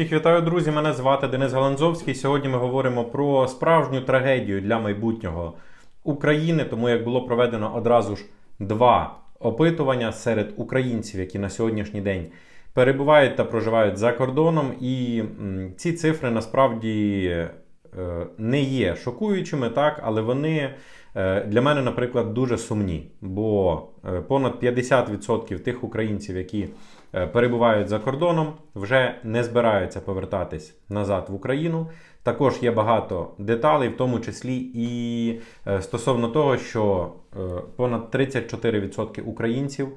Всіх вітаю, друзі! Мене звати Денис Галанзовський. Сьогодні ми говоримо про справжню трагедію для майбутнього України, тому як було проведено одразу ж два опитування серед українців, які на сьогоднішній день перебувають та проживають за кордоном. І ці цифри насправді е, не є шокуючими, так, але вони е, для мене, наприклад, дуже сумні. Бо е, понад 50% тих українців, які перебувають за кордоном, вже не збираються повертатись назад в Україну. Також є багато деталей, в тому числі і е, стосовно того, що е, понад 34% українців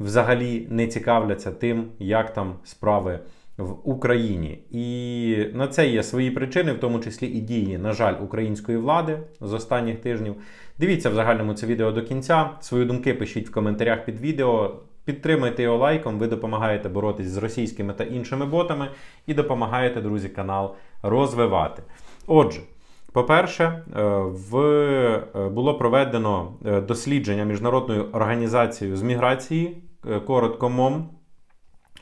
взагалі не цікавляться тим, як там справи в Україні. І на це є свої причини, в тому числі і дії, на жаль, української влади з останніх тижнів. Дивіться в загальному це відео до кінця. Свої думки пишіть в коментарях під відео. Підтримайте його лайком, ви допомагаєте боротись з російськими та іншими ботами і допомагаєте, друзі, канал розвивати. Отже, по-перше, е, в, е, було проведено е, дослідження міжнародною організацією з міграції, коротко МОМ.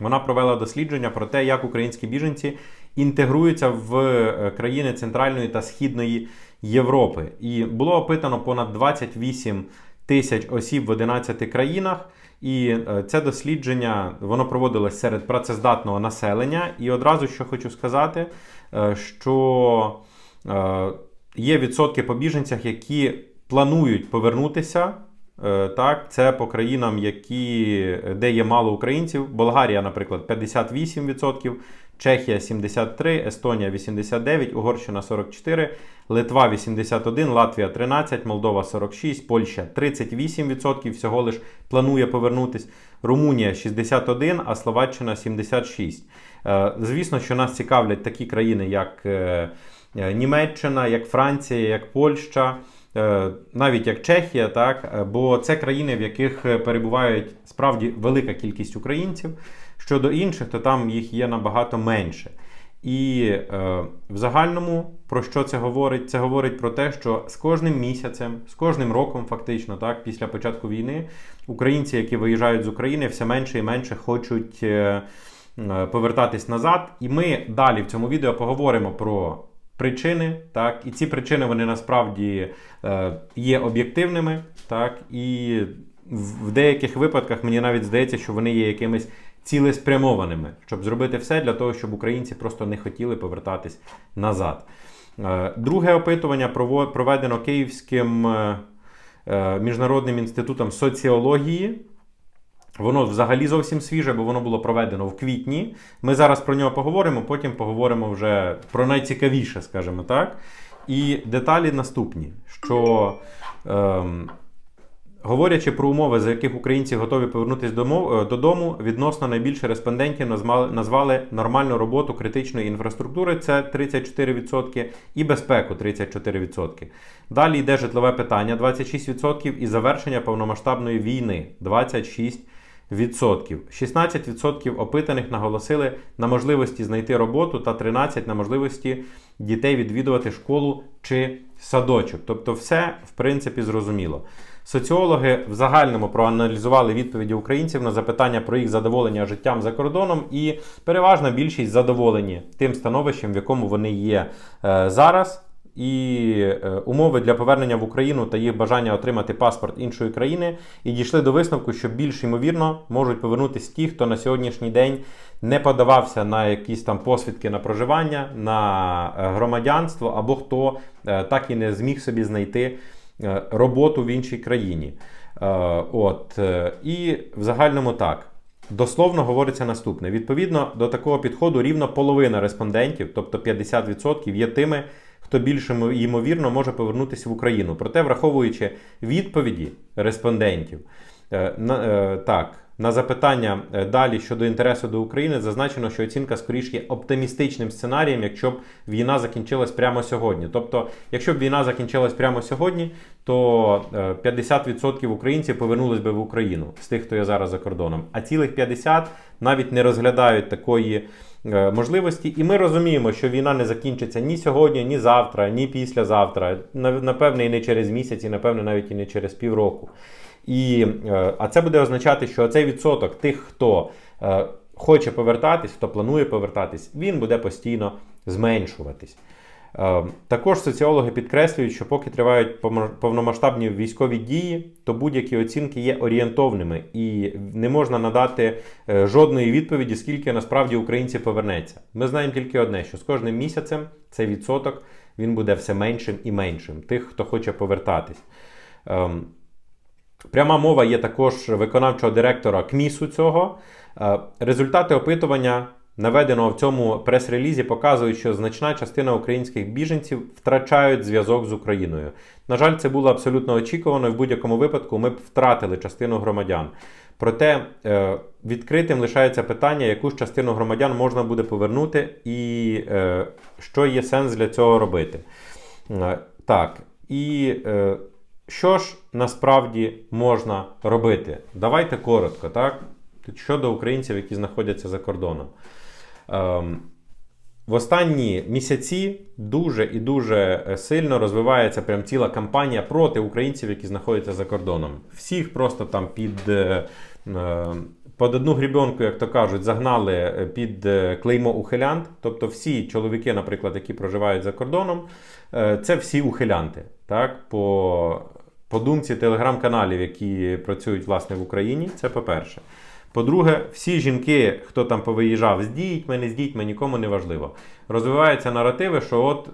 Вона провела дослідження про те, як українські біженці інтегруються в країни Центральної та Східної Європи. І було опитано понад 28 тисяч осіб в 11 країнах. І е, це дослідження воно проводилось серед працездатного населення. І одразу що хочу сказати, е, що е, є відсотки по біженцях, які планують повернутися. Е, Так, це по країнам, які, де є мало українців. Болгарія, наприклад, 58%, Чехія 73%, Естонія 89%, Угорщина 44%, Литва 81%, Латвія 13%, Молдова 46%, Польща 38% всього лиш планує повернутись. Румунія 61%, а Словаччина 76%. Е, Звісно, що нас цікавлять такі країни, як е, Німеччина, як Франція, як Польща. Е, навіть як Чехія, так, е, бо це країни, в яких е, перебувають справді велика кількість українців. Щодо інших, то там їх є набагато менше. І е, в загальному про що це говорить? Це говорить про те, що з кожним місяцем, з кожним роком, фактично, так, після початку війни, українці, які виїжджають з України, все менше і менше хочуть е, повертатись назад. І ми далі в цьому відео поговоримо про причини, так, і ці причини вони насправді е, є об'єктивними, так, і в деяких випадках мені навіть здається, що вони є якимись цілеспрямованими, щоб зробити все для того, щоб українці просто не хотіли повертатись назад. Е, Друге опитування проведено Київським е, е, міжнародним інститутом соціології. Воно взагалі зовсім свіже, бо воно було проведено в квітні. Ми зараз про нього поговоримо, потім поговоримо вже про найцікавіше, скажімо так. І деталі наступні: що ем, говорячи про умови, за яких українці готові повернутися е, додому, відносно найбільше респондентів назвали нормальну роботу критичної інфраструктури, це 34%, і безпеку 34%. Далі йде житлове питання 26% і завершення повномасштабної війни 26%. 16% опитаних наголосили на можливості знайти роботу та 13% на можливості дітей відвідувати школу чи садочок. Тобто, все в принципі зрозуміло. Соціологи в загальному проаналізували відповіді українців на запитання про їх задоволення життям за кордоном, і переважна більшість задоволені тим становищем, в якому вони є е, зараз. І е, умови для повернення в Україну та їх бажання отримати паспорт іншої країни, і дійшли до висновку, що більш ймовірно можуть повернутися ті, хто на сьогоднішній день не подавався на якісь там посвідки на проживання, на е, громадянство, або хто е, так і не зміг собі знайти роботу в іншій країні. От і в загальному так. Дословно говориться наступне: відповідно до такого підходу, рівно половина респондентів, тобто 50%, є тими, хто більше ймовірно може повернутися в Україну. Проте, враховуючи відповіді респондентів, е, на, е, так. На запитання е, далі щодо інтересу до України зазначено, що оцінка скоріш є оптимістичним сценарієм, якщо б війна закінчилась прямо сьогодні. Тобто, якщо б війна закінчилась прямо сьогодні, то е, 50% українців повернулись би в Україну з тих, хто є зараз за кордоном. А цілих 50% навіть не розглядають такої можливості. І ми розуміємо, що війна не закінчиться ні сьогодні, ні завтра, ні післязавтра. Напевне, і не через місяць, і напевне навіть і не через півроку. І, е, а це буде означати, що цей відсоток тих, хто е, хоче повертатись, хто планує повертатись, він буде постійно зменшуватись. Е, Також соціологи підкреслюють, що поки тривають повномасштабні військові дії, то будь-які оцінки є орієнтовними і не можна надати е, жодної відповіді, скільки насправді українців повернеться. Ми знаємо тільки одне: що з кожним місяцем цей відсоток він буде все меншим і меншим, тих, хто хоче повертатись. Ем, Пряма мова є також виконавчого директора КМІСу цього. Е, Результати опитування, наведеного в цьому прес-релізі, показують, що значна частина українських біженців втрачають зв'язок з Україною. На жаль, це було абсолютно очікувано, в будь-якому випадку ми б втратили частину громадян. Проте е, відкритим лишається питання, яку ж частину громадян можна буде повернути, і е, що є сенс для цього робити. Е, Так, і що ж насправді можна робити? Давайте коротко, так? Щодо українців, які знаходяться за кордоном. Ем, в останні місяці дуже і дуже е, сильно розвивається прям ціла кампанія проти українців, які знаходяться за кордоном. Всіх просто там під, е, е, під одну грібенку, як то кажуть, загнали е, під клеймо ухилянт. Тобто всі чоловіки, наприклад, які проживають за кордоном, це всі ухилянти. Так? По, по думці телеграм-каналів, які працюють власне в Україні, це по-перше. По-друге, всі жінки, хто там повиїжджав з дітьми, не з дітьми, нікому не важливо. Розвиваються наративи, що от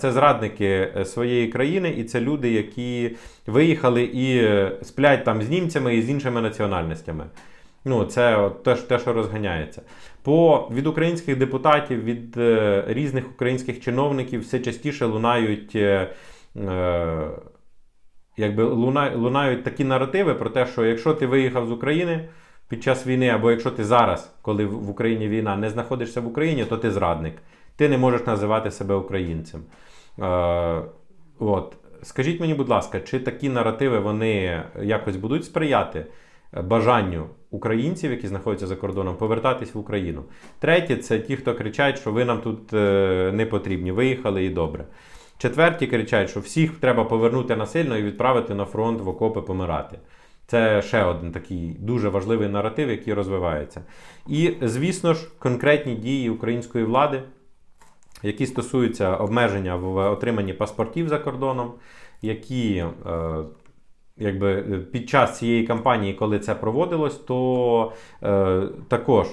це зрадники е, своєї країни, і це люди, які виїхали і е, сплять там з німцями і з іншими національностями. Ну, це от те, те, що розганяється. По від українських депутатів, від е, різних українських чиновників все частіше лунають. Е, е, якби луна, лунають такі наративи про те, що якщо ти виїхав з України під час війни, або якщо ти зараз, коли в Україні війна, не знаходишся в Україні, то ти зрадник. Ти не можеш називати себе українцем. Е, от. Скажіть мені, будь ласка, чи такі наративи вони якось будуть сприяти бажанню українців, які знаходяться за кордоном, повертатись в Україну? Третє, це ті, хто кричать, що ви нам тут е, не потрібні, виїхали і добре. Четверті кричать, що всіх треба повернути насильно і відправити на фронт в окопи помирати. Це ще один такий дуже важливий наратив, який розвивається. І, звісно ж, конкретні дії української влади, які стосуються обмеження в отриманні паспортів за кордоном, які е, якби під час цієї кампанії, коли це проводилось, то е, також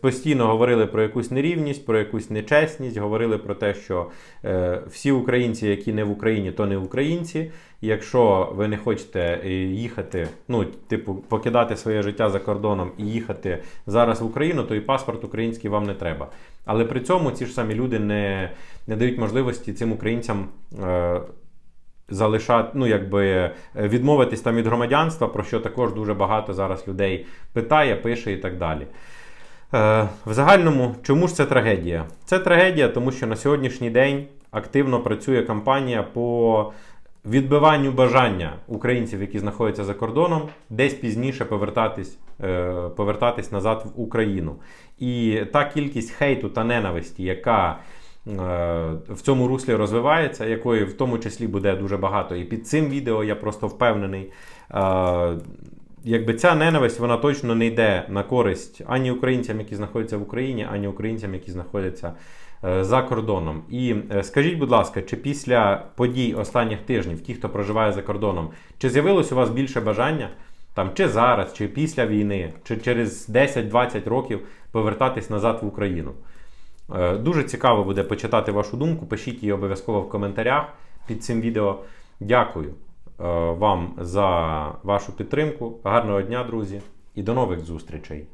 постійно говорили про якусь нерівність, про якусь нечесність, говорили про те, що е, всі українці, які не в Україні, то не українці. Якщо ви не хочете е, їхати, ну, типу, покидати своє життя за кордоном і їхати зараз в Україну, то і паспорт український вам не треба. Але при цьому ці ж самі люди не, не дають можливості цим українцям. Е, залишати, ну якби е, відмовитись там від громадянства, про що також дуже багато зараз людей питає, пише і так далі. Е, в загальному, чому ж це трагедія? Це трагедія, тому що на сьогоднішній день активно працює кампанія по відбиванню бажання українців, які знаходяться за кордоном, десь пізніше повертатись, е, повертатись назад в Україну. І та кількість хейту та ненависті, яка е, в цьому руслі розвивається, якої в тому числі буде дуже багато. І під цим відео я просто впевнений. Якби ця ненависть вона точно не йде на користь ані українцям, які знаходяться в Україні, ані українцям, які знаходяться е, за кордоном. І е, скажіть, будь ласка, чи після подій останніх тижнів, ті, хто проживає за кордоном, чи з'явилось у вас більше бажання, там, чи зараз, чи після війни, чи через 10-20 років повертатись назад в Україну? Е, Дуже цікаво буде почитати вашу думку. Пишіть її обов'язково в коментарях під цим відео. Дякую вам за вашу підтримку. Гарного дня, друзі, і до нових зустрічей!